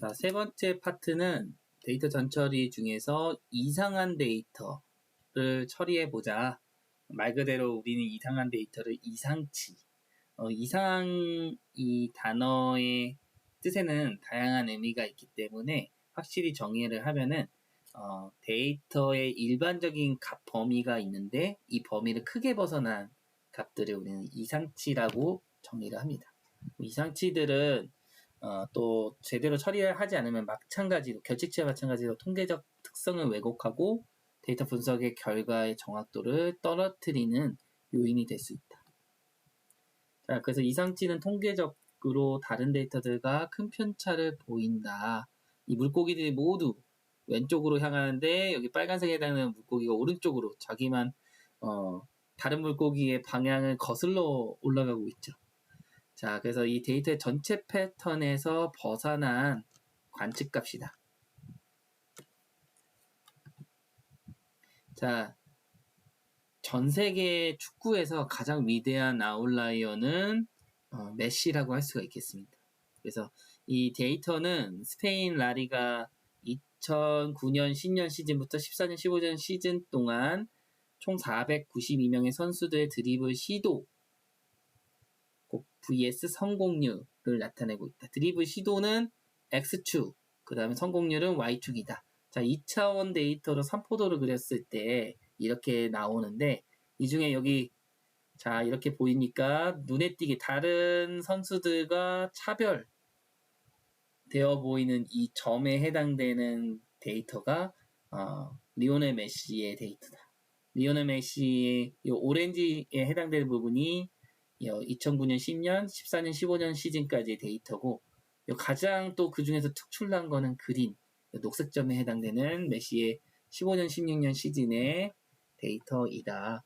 자, 세 번째 파트는 데이터 전처리 중에서 이상한 데이터를 처리해 보자. 말 그대로 우리는 이상한 데이터를 이상치. 어, 이상 이 단어의 뜻에는 다양한 의미가 있기 때문에 확실히 정의를 하면은 어, 데이터의 일반적인 값 범위가 있는데 이 범위를 크게 벗어난 값들을 우리는 이상치라고 정의를 합니다. 이상치들은 어, 또 제대로 처리하지 않으면 마찬가지로 결칙치와 마찬가지로 통계적 특성을 왜곡하고 데이터 분석의 결과의 정확도를 떨어뜨리는 요인이 될 수 있다. 자, 그래서 이상치는 통계적으로 다른 데이터들과 큰 편차를 보인다. 이 물고기들이 모두 왼쪽으로 향하는데 여기 빨간색에 해당하는 물고기가 오른쪽으로 자기만 어, 다른 물고기의 방향을 거슬러 올라가고 있죠. 자, 그래서 이 데이터의 전체 패턴에서 벗어난 관측값이다. 자, 전 세계 축구에서 가장 위대한 아웃라이어는 어, 메시라고 할 수가 있겠습니다. 그래서 이 데이터는 스페인 라리가 2009년 10년 시즌부터 14년 15년 시즌 동안 총 492명의 선수들의 드리블 시도 vs 성공률을 나타내고 있다. 드리블 시도는 X축, 그 다음에 성공률은 Y축이다. 자, 2차원 데이터로 삼포도를 그렸을 때 이렇게 나오는데 이 중에 여기 자, 이렇게 보이니까 눈에 띄게 다른 선수들과 차별 되어 보이는 이 점에 해당되는 데이터가 어, 리오넬 메시의 데이터다. 리오넬 메시의 이 오렌지에 해당되는 부분이 2009년, 10년, 14년, 15년 시즌까지의 데이터고 가장 또 그 중에서 특출난 거는 그린 녹색점에 해당되는 메시의 15년, 16년 시즌의 데이터이다.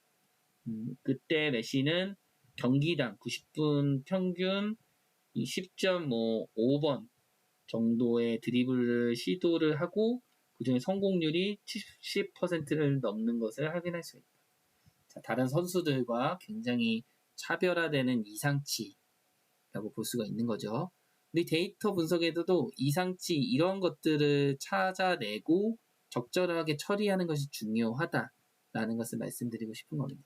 음, 그때 메시는 경기당 90분 평균 10.5번 정도의 드리블을 시도를 하고 그중에 성공률이 70%를 넘는 것을 확인할 수 있다. 자, 다른 선수들과 굉장히 차별화되는 이상치라고 볼 수가 있는 거죠. 우리 데이터 분석에서도 이상치 이런 것들을 찾아내고 적절하게 처리하는 것이 중요하다라는 것을 말씀드리고 싶은 겁니다.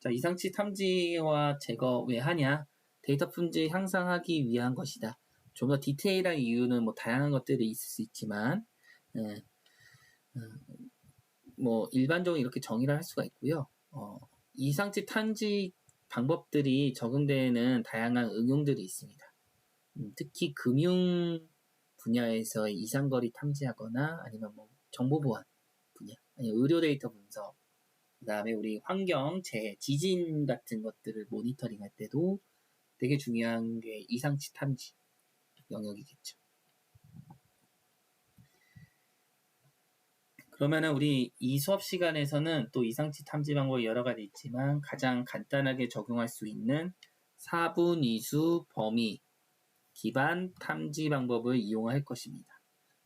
자, 이상치 탐지와 제거 왜 하냐? 데이터 품질 향상하기 위한 것이다. 좀 더 디테일한 이유는 뭐 다양한 것들이 있을 수 있지만, 에, 에, 뭐 일반적으로 이렇게 정의를 할 수가 있고요. 어, 이상치 탐지 방법들이 적용되는 다양한 응용들이 있습니다. 음, 특히 금융 분야에서의 이상거리 탐지하거나 아니면 뭐 정보 보안 분야, 아니 의료 데이터 분석, 그 다음에 우리 환경, 재해, 지진 같은 것들을 모니터링 할 때도 되게 중요한 게 이상치 탐지 영역이겠죠. 그러면은 우리 이 수업 시간에서는 또 이상치 탐지 방법이 여러 가지 있지만 가장 간단하게 적용할 수 있는 4분 이수 범위 기반 탐지 방법을 이용할 것입니다.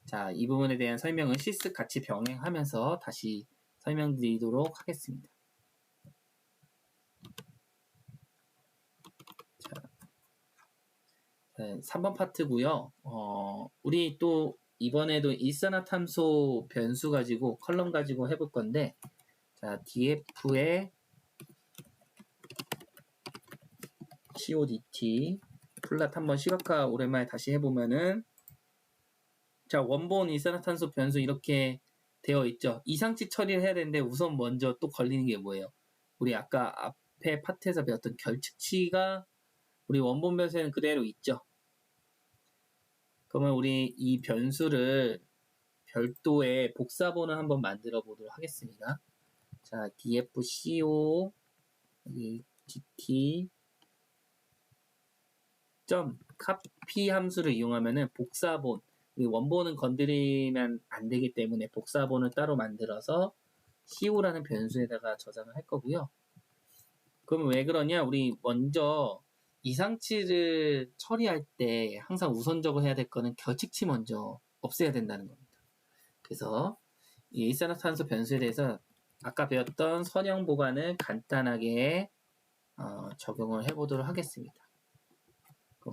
자, 이 부분에 대한 설명은 시스 같이 병행하면서 다시 설명드리도록 하겠습니다. 자, 3번 파트고요. 어, 우리 또 이번에도 일산화탄소 변수 가지고 컬럼 가지고 해볼 건데 자 df의 CODT 플랫 한번 시각화 오랜만에 다시 해보면은 자 원본 일산화탄소 변수 이렇게 되어 있죠. 이상치 처리를 해야 되는데 우선 먼저 또 걸리는 게 뭐예요? 우리 아까 앞에 파트에서 배웠던 결측치가 우리 원본 변수에는 그대로 있죠 그러면 우리 이 변수를 별도의 복사본을 한번 만들어 보도록 하겠습니다. 자, dfco gt 점 copy 함수를 이용하면은 복사본 원본은 건드리면 안 되기 때문에 복사본을 따로 만들어서 co라는 변수에다가 저장을 할 거고요. 그러면 왜 그러냐? 우리 먼저 이상치를 처리할 때 항상 우선적으로 해야 될 거는 결칙치 먼저 없애야 된다는 겁니다. 그래서 이 일산화탄소 변수에 대해서 아까 배웠던 선형 보관을 간단하게 어, 적용을 해보도록 하겠습니다.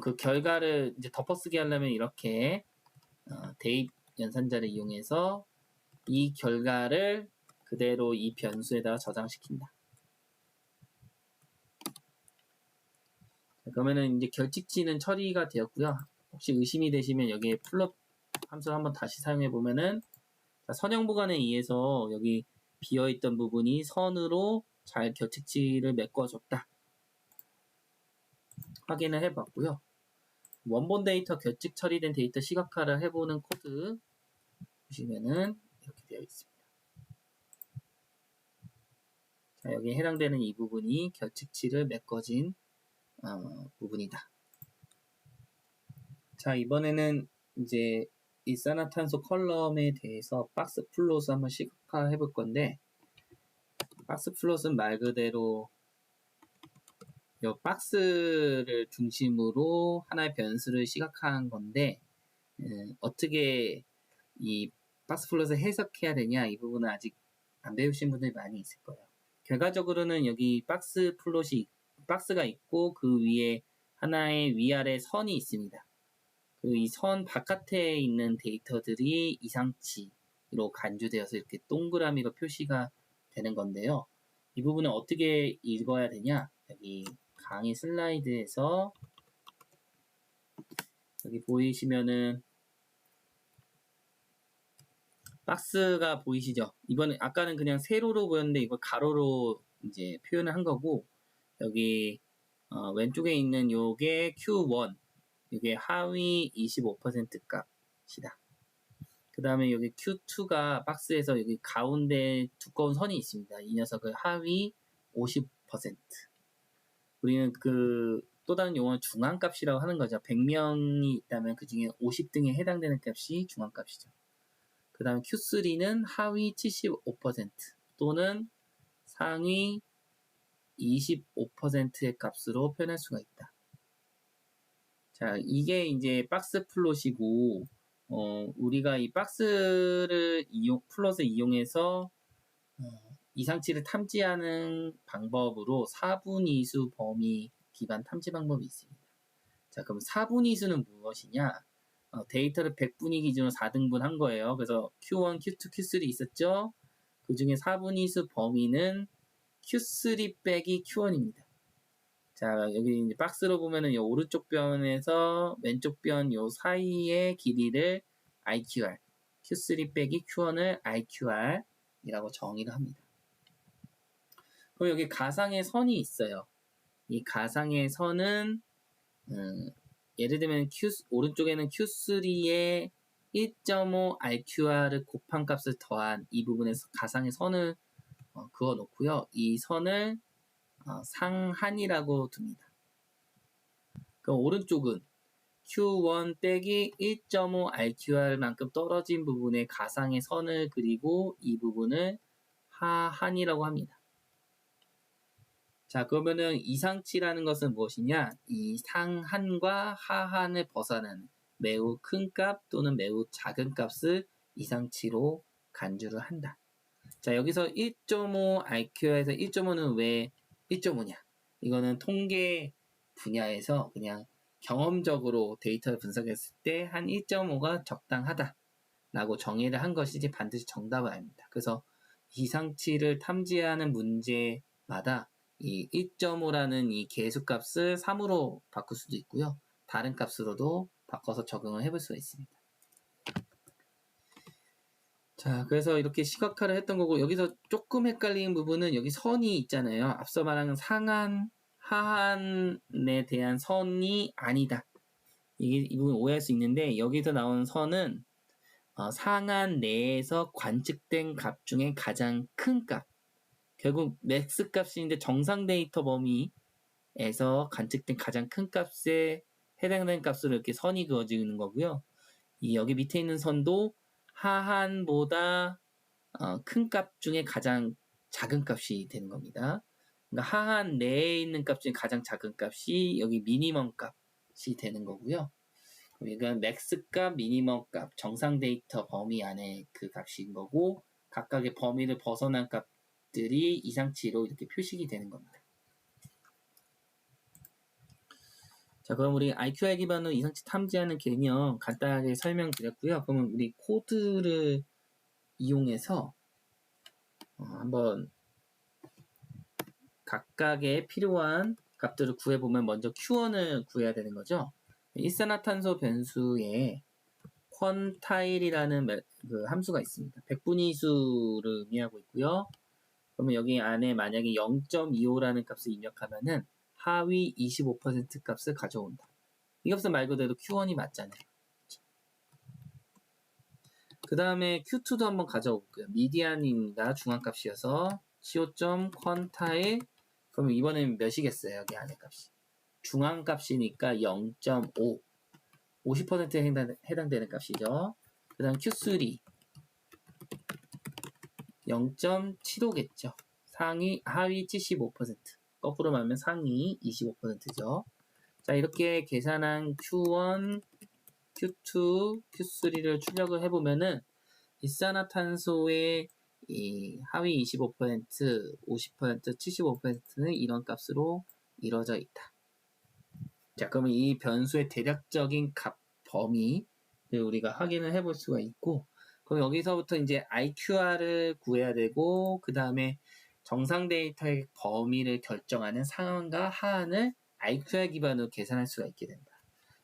그 결과를 이제 덮어쓰기 하려면 이렇게 어, 대입 연산자를 이용해서 이 결과를 그대로 이 변수에다가 저장시킨다. 그러면은 이제 결칙치는 처리가 되었고요. 혹시 의심이 되시면 여기에 풀업 함수를 한번 다시 사용해 보면은 자, 선형 보관에 의해서 여기 비어있던 부분이 선으로 잘 결칙치를 메꿔줬다. 확인을 해봤고요. 원본 데이터 결칙 처리된 데이터 시각화를 해보는 코드 보시면은 이렇게 되어 있습니다. 자, 여기에 해당되는 이 부분이 결칙치를 메꿔진 어, 부분이다. 자, 이번에는 이제 일산화탄소 컬럼에 대해서 박스 플롯을 한번 시각화해 볼 건데 박스 플롯은 말 그대로 이 박스를 중심으로 하나의 변수를 시각화한 건데 음, 어떻게 이 박스 플롯을 해석해야 되냐 이 부분은 아직 안 배우신 분들이 많이 있을 거예요. 결과적으로는 여기 박스 플롯이 박스가 있고 그 위에 하나의 위아래 선이 있습니다. 그 이 선 바깥에 있는 데이터들이 이상치로 간주되어서 이렇게 동그라미로 표시가 되는 건데요. 이 부분은 어떻게 읽어야 되냐? 여기 강의 슬라이드에서 여기 보이시면은 박스가 보이시죠? 이번에 아까는 그냥 세로로 보였는데 이걸 가로로 이제 표현을 한 거고 여기 어, 왼쪽에 있는 요게 Q1 이게 하위 25% 값이다. 그 다음에 여기 Q2가 박스에서 여기 가운데 두꺼운 선이 있습니다. 이 녀석을 하위 50% 우리는 그 또 다른 용어는 중앙값이라고 하는 거죠. 100명이 있다면 그 중에 50등에 해당되는 값이 중앙값이죠. 그 다음에 Q3는 하위 75% 또는 상위 25%의 값으로 표현할 수가 있다. 자, 이게 이제 박스 플롯이고, 어, 우리가 이 박스를 이용, 플롯을 이용해서, 어, 이상치를 탐지하는 방법으로 4분위수 범위 기반 탐지 방법이 있습니다. 자, 그럼 4분위수는 무엇이냐? 어, 데이터를 100분위 기준으로 4등분 한 거예요. 그래서 Q1, Q2, Q3 있었죠? 그 중에 4분위수 범위는 Q3 빼기 Q1입니다. 자, 여기 이제 박스로 보면은 이 오른쪽 변에서 왼쪽 변 요 사이의 길이를 IQR, Q3 빼기 Q1을 IQR이라고 정의를 합니다. 그럼 여기 가상의 선이 있어요. 이 가상의 선은 음, 예를 들면 Q, 오른쪽에는 Q3에 1.5 RQR을 곱한 값을 더한 이 부분에서 가상의 선을 어, 그어 놓고요. 이 선을 어, 상한이라고 둡니다. 그럼 오른쪽은 Q1 빼기 1.5 RQR만큼 떨어진 부분에 가상의 선을 그리고 이 부분을 하한이라고 합니다. 자, 그러면은 이상치라는 것은 무엇이냐? 이 상한과 하한을 벗어나는 매우 큰 값 또는 매우 작은 값을 이상치로 간주를 한다. 자, 여기서 1.5 IQ에서 1.5는 왜 1.5냐? 이거는 통계 분야에서 그냥 경험적으로 데이터를 분석했을 때 한 1.5가 적당하다. 라고 정의를 한 것이지 반드시 정답은 아닙니다. 그래서 이상치를 탐지하는 문제마다 이 1.5라는 이 계수값을 3으로 바꿀 수도 있고요. 다른 값으로도 바꿔서 적응을 해볼 수가 있습니다. 자, 그래서 이렇게 시각화를 했던 거고, 여기서 조금 헷갈리는 부분은 여기 선이 있잖아요. 앞서 말한 상한, 하한에 대한 선이 아니다. 이게 이 부분 오해할 수 있는데, 여기서 나온 선은 어, 상한 내에서 관측된 값 중에 가장 큰 값. 결국 맥스 값인데 정상 데이터 범위에서 관측된 가장 큰 값에 해당되는 값으로 이렇게 선이 그어지는 거고요. 이 여기 밑에 있는 선도 하한보다 어, 큰 값 중에 가장 작은 값이 되는 겁니다. 그러니까 하한 내에 있는 값 중에 가장 작은 값이 여기 미니멈 값이 되는 거고요. 그러니까 맥스 값, 미니멈 값, 정상 데이터 범위 안에 그 값인 거고 각각의 범위를 벗어난 값들이 이상치로 이렇게 표식이 되는 겁니다. 자, 그럼 우리 IQR 기반으로 이상치 탐지하는 개념 간단하게 설명드렸고요. 그러면 우리 코드를 이용해서 어, 한번 각각의 필요한 값들을 구해보면 먼저 Q1을 구해야 되는 거죠. 일산화탄소 변수에 퀀타일이라는 그 함수가 있습니다. 백분위 수를 의미하고 있고요. 그러면 여기 안에 만약에 0.25라는 값을 입력하면은 하위 25% 값을 가져온다. 이 값은 말 그대로 Q1이 맞잖아요. 그 다음에 Q2도 한번 가져올게요. 미디안입니다. 중앙값이어서 co.quantile 그러면 이번엔 몇이겠어요? 여기 안에 값이. 중앙값이니까 0.5 50%에 해당, 해당되는 값이죠. 그 다음 Q3 0.75겠죠. 상위 하위 75% 거꾸로 말하면 상위 25%죠. 자 이렇게 계산한 Q1, Q2, Q3를 출력을 해보면은 일산화탄소의 이 하위 25%, 50%, 75%는 이런 값으로 이루어져 있다. 자, 그러면 이 변수의 대략적인 값 범위를 우리가 확인을 해볼 수가 있고, 그럼 여기서부터 이제 IQR을 구해야 되고, 그 다음에 정상 데이터의 범위를 결정하는 상한과 하한을 IQR 기반으로 계산할 수가 있게 된다.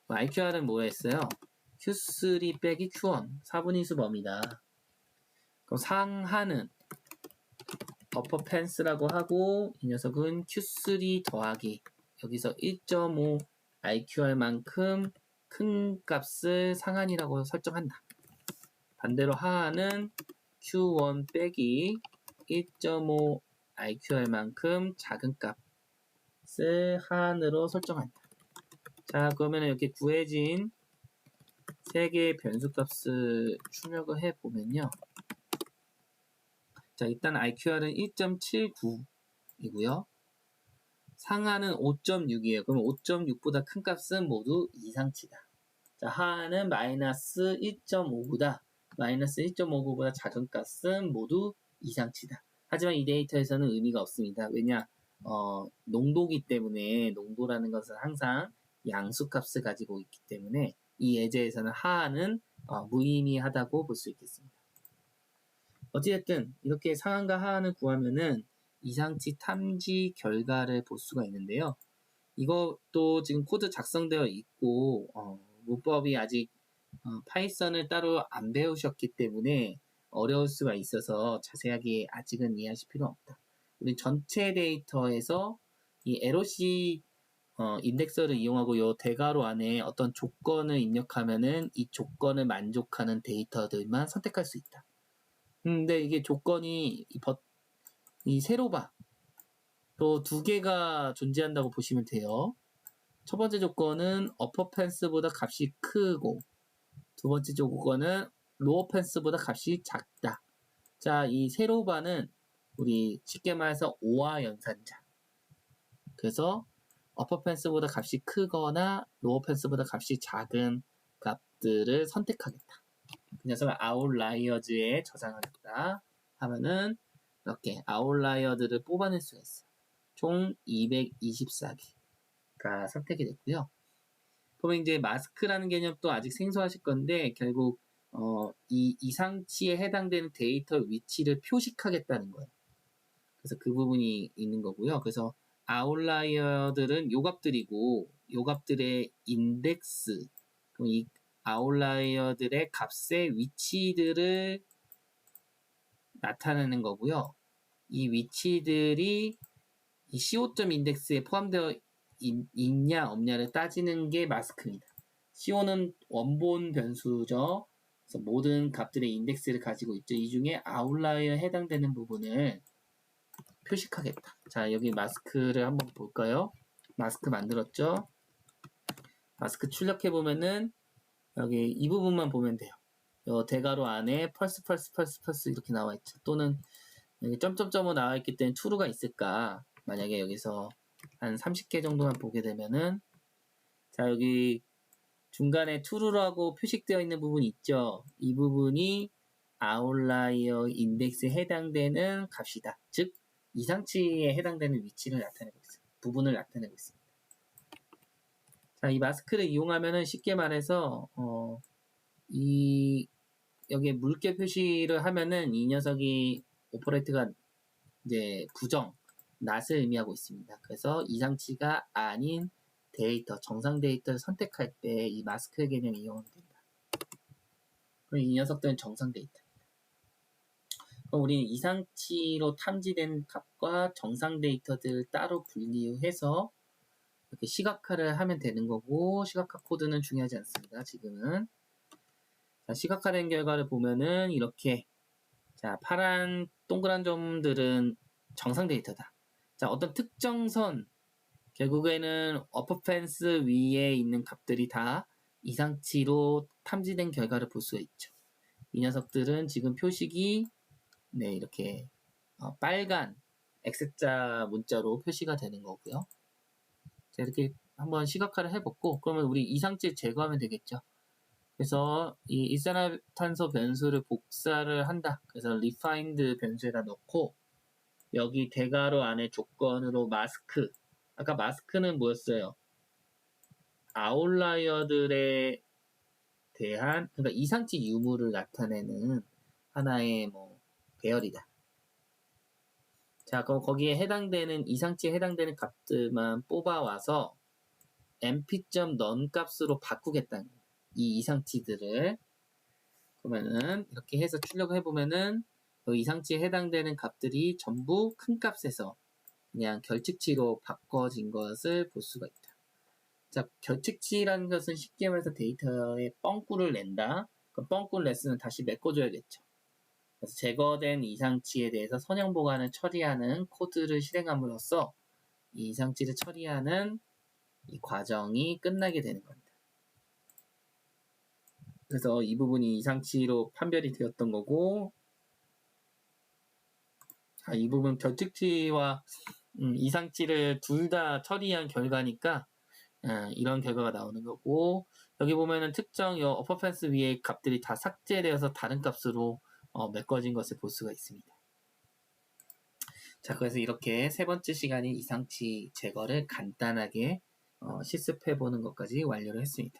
IQR은 뭐였어요? Q3 빼기 Q1, 4분위수 범위다. 그럼 상하는 어퍼 펜스라고 하고 이 녀석은 Q3 더하기 여기서 1.5 IQR만큼 큰 값을 상한이라고 설정한다. 반대로 하하는 Q1 빼기 1.5 IQR만큼 작은 값을 하한으로 설정한다. 자 그러면 이렇게 구해진 세 개의 변수 값을 출력을 해보면요. 자, 일단 IQR은 1.79이고요. 상하는 5.6이에요. 그럼 5.6보다 큰 값은 모두 이상치다. 자, 하하는 마이너스 1.59다. 마이너스 1.59보다 작은 값은 모두 이상치다. 하지만 이 데이터에서는 의미가 없습니다. 왜냐? 어, 농도기 때문에 농도라는 것은 항상 양수값을 가지고 있기 때문에 이 예제에서는 하하는 어, 무의미하다고 볼 수 있겠습니다. 어찌됐든 이렇게 상한과 하한을 구하면은 이상치 탐지 결과를 볼 수가 있는데요. 이것도 지금 코드 작성되어 있고 어, 문법이 아직 어, 파이썬을 따로 안 배우셨기 때문에 어려울 수가 있어서 자세하게 아직은 이해하실 필요 없다. 우리 전체 데이터에서 이 LOC 어, 인덱서를 이용하고 이 대괄호 안에 어떤 조건을 입력하면은 이 조건을 만족하는 데이터들만 선택할 수 있다. 근데 이게 조건이 이, 버, 이 세로바 또 두 개가 존재한다고 보시면 돼요. 첫 번째 조건은 어퍼 펜스보다 값이 크고 두 번째 조건은 로어 펜스보다 값이 작다. 자, 이 세로바는 우리 쉽게 말해서 오화 연산자. 그래서 어퍼 펜스보다 값이 크거나 로어 펜스보다 값이 작은 값들을 선택하겠다. 그 녀석을 아웃라이어즈에 저장하겠다 하면은 이렇게 아웃라이어들을 뽑아낼 수가 있어요. 총 224개가 선택이 됐고요. 그러면 이제 마스크라는 개념도 아직 생소하실 건데 결국 어, 이 이상치에 해당되는 데이터 위치를 표식하겠다는 거예요. 그래서 그 부분이 있는 거고요. 그래서 아웃라이어들은 요 값들이고 요 값들의 인덱스 그럼 이 아웃라이어들의 값의 위치들을 나타내는 거고요. 이 위치들이 이 CO.점 인덱스에 포함되어 있, 냐 없냐를 따지는 게 마스크입니다. CO는 원본 변수죠. 그래서 모든 값들의 인덱스를 가지고 있죠. 이 중에 아웃라이어에 해당되는 부분을 표식하겠다. 자, 여기 마스크를 한번 볼까요? 마스크 만들었죠? 마스크 출력해 보면은 여기 이 부분만 보면 돼요. 요 대괄호 안에 펄스 펄스 펄스 펄스 이렇게 나와 있죠. 또는 여기 점점점으로 나와 있기 때문에 true가 있을까? 만약에 여기서 한 30개 정도만 보게 되면은 자 여기 중간에 true라고 표식되어 있는 부분이 있죠. 이 부분이 아웃라이어 인덱스에 해당되는 값이다. 즉 이상치에 해당되는 위치를 나타내고 있습니다. 부분을 나타내고 있습니다. 자, 이 마스크를 이용하면은 쉽게 말해서 어, 이 여기에 물개 표시를 하면은 이 녀석이 오퍼레이트가 이제 부정 낫을 의미하고 있습니다. 그래서 이상치가 아닌 데이터, 정상 데이터를 선택할 때 이 마스크 개념 이용하면 됩니다. 그럼 이 녀석들은 정상 데이터. 그럼 우리는 이상치로 탐지된 값과 정상 데이터들 따로 분리해서 이렇게 시각화를 하면 되는 거고 시각화 코드는 중요하지 않습니다. 지금은 자, 시각화된 결과를 보면은 이렇게 자 파란 동그란 점들은 정상 데이터다. 자 어떤 특정 선 결국에는 어퍼 펜스 위에 있는 값들이 다 이상치로 탐지된 결과를 볼 수가 있죠. 이 녀석들은 지금 표식이 네 이렇게 어, 빨간 X자 문자로 표시가 되는 거고요. 자, 이렇게 한번 시각화를 해봤고, 그러면 우리 이상치 제거하면 되겠죠. 그래서 이 일산화탄소 변수를 복사를 한다. 그래서 refined 변수에다 넣고, 여기 대괄호 안에 조건으로 마스크. 아까 마스크는 뭐였어요? 아웃라이어들에 대한, 그러니까 이상치 유무를 나타내는 하나의 뭐, 배열이다. 자, 그럼 거기에 해당되는 이상치에 해당되는 값들만 뽑아와서 mp.non 값으로 바꾸겠다는 거예요. 이 이상치들을 그러면은 이렇게 해서 출력을 해보면은 그 이상치에 해당되는 값들이 전부 큰 값에서 그냥 결측치로 바꿔진 것을 볼 수가 있다. 자, 결측치라는 것은 쉽게 말해서 데이터에 뻥꾸를 낸다. 그 뻥꾸를 냈으면 다시 메꿔줘야겠죠. 그래서 제거된 이상치에 대해서 선형 보관을 처리하는 코드를 실행함으로써 이 이상치를 처리하는 이 과정이 끝나게 되는 겁니다. 그래서 이 부분이 이상치로 판별이 되었던 거고, 자, 이 부분 결측치와 음, 이상치를 둘 다 처리한 결과니까 어, 이런 결과가 나오는 거고, 여기 보면은 특정 요 어퍼펜스 위에 값들이 다 삭제되어서 다른 값으로 어, 메꿔진 것을 볼 수가 있습니다. 자, 그래서 이렇게 세 번째 시간인 이상치 제거를 간단하게 어, 실습해 보는 것까지 완료를 했습니다.